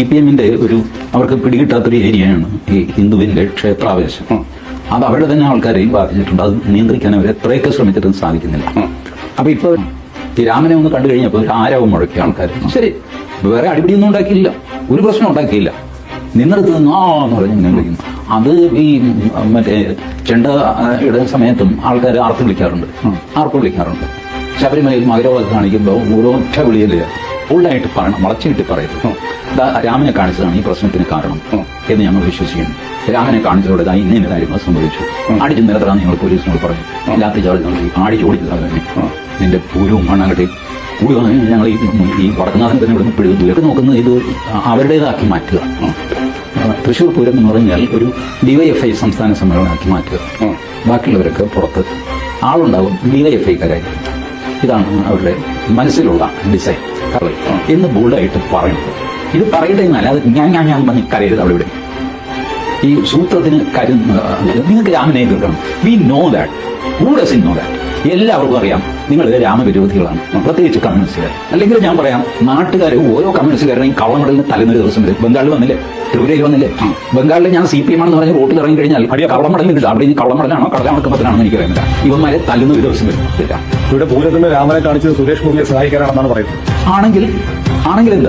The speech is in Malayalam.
സി പി എമ്മിന്റെ ഒരു അവർക്ക് പിടികിട്ടാത്തൊരു ഏരിയയാണ് ഈ ഹിന്ദുവിന്റെ ക്ഷേത്രാവേശം. അത് അവരുടെ തന്നെ ആൾക്കാരെയും ബാധിച്ചിട്ടുണ്ട്. അത് നിയന്ത്രിക്കാൻ അവർ എത്രയൊക്കെ ശ്രമിച്ചിട്ടും സാധിക്കുന്നില്ല. അപ്പൊ ഇപ്പൊ ഈ രാമനെ ഒന്ന് കണ്ടു കഴിഞ്ഞപ്പോൾ ഒരു ആരവം മുഴക്കിയ ആൾക്കാർ ശരി വേറെ അടിപിടിയൊന്നും ഉണ്ടാക്കിയില്ല. ഒരു പ്രശ്നം ഉണ്ടാക്കിയില്ല. നിന്നെടുത്ത് നിന്നാന്ന് എന്ന് പറഞ്ഞ് ഇങ്ങനെ വിളിക്കുന്നു. അത് ഈ മറ്റേ ചെണ്ട ഇടുന്ന സമയത്തും ആൾക്കാർ ആർത്ത് വിളിക്കാറുണ്ട്. ആർപ്പ് വിളിക്കാറുണ്ട്. ശബരിമലയിൽ മകരവാദം കാണിക്കുമ്പോൾ ഒരൊറ്റ വിളിയല്ലേ ഫുള്ളായിട്ട് പറയണം വളച്ചിട്ട് പറയരുത് രാമനെ കാണിച്ചതാണ് ഈ പ്രശ്നത്തിന് കാരണം എന്ന് ഞങ്ങൾ വിശ്വസിക്കുന്നു. രാമനെ കാണിച്ചതോടെ ഇന്ന ഇന്ന കാര്യങ്ങൾ സംഭവിച്ചു. അടിച്ചു നിരത്തറാന്ന് ഞങ്ങൾ പോലീസിനോട് പറഞ്ഞു. രാത്രി ചാർജ് നോക്കി ആടി തന്നെ നിന്റെ പൂരവും മണ്ണാകട്ടെ. ഞങ്ങൾ ഈ ഈ വടക്കുന്നാഥൻ തന്നെ ഇവിടെ പിഴുതു ദൂരെ നോക്കുന്നത് ഇത് അവരുടേതാക്കി മാറ്റുക. തൃശ്ശൂർ പൂരം എന്ന് പറഞ്ഞാൽ ഒരു ഡിവൈഎഫ്ഐ സംസ്ഥാന സമ്മേളനമാക്കി മാറ്റുക. ബാക്കിയുള്ളവരൊക്കെ പുറത്ത് ആളുണ്ടാവും ഡിവൈഎഫ്ഐക്കാരായിരിക്കും ഇതാണ് അവരുടെ മനസ്സിലുള്ള ഡിസൈൻ എന്ന് ബോൾഡായിട്ട് പറയും. ഇത് പറയട്ടെ അത് ഞാൻ ഞാൻ ഞാൻ പറഞ്ഞ് കരയരുത് അവിടെ ഇവിടെ. ഈ സൂത്രത്തിന് കരു നിങ്ങൾക്ക് രാമനെ കിട്ടണം we know that who in know that എല്ലാവർക്കും അറിയാം. നിങ്ങൾ രാമവിരോധികളാണ്. പ്രത്യേകിച്ച് കമ്മ്യൂണിസ്റ്റുകാർ അല്ലെങ്കിൽ ഞാൻ പറയാം നാട്ടുകാർ ഓരോ കമ്മ്യൂണിസ്റ്റുകാരുടെയും കള്ളമടലിന് തലേന്നൊരു ദിവസം വരും. ബംഗാളിൽ വന്നില്ലേ? ത്രിപുരയിൽ വന്നില്ലേ? ബംഗാളിൽ ഞാൻ സി പി എം ആണെന്ന് പറഞ്ഞ റോട്ടിൽ ഇറങ്ങി കഴിഞ്ഞാൽ കള്ളമടലിൽ കിട്ടും അവിടെ ഇനി കള്ളമടലാണോ കടലാണക്കപ്പത്തിലാണോ എനിക്ക് അറിയുന്നില്ല ഇവന്മാരെ തല്ലുന്ന ഒരു ദിവസം വരും. ഇവിടെ പൂരത്തിന് രാമനെ കാണിച്ചത് സുരേഷ് ഗോപിയെ സഹായിക്കാനാണെന്നാണ് പറയുന്നത്. ആണെങ്കിൽ ആണെങ്കിൽ എന്താ?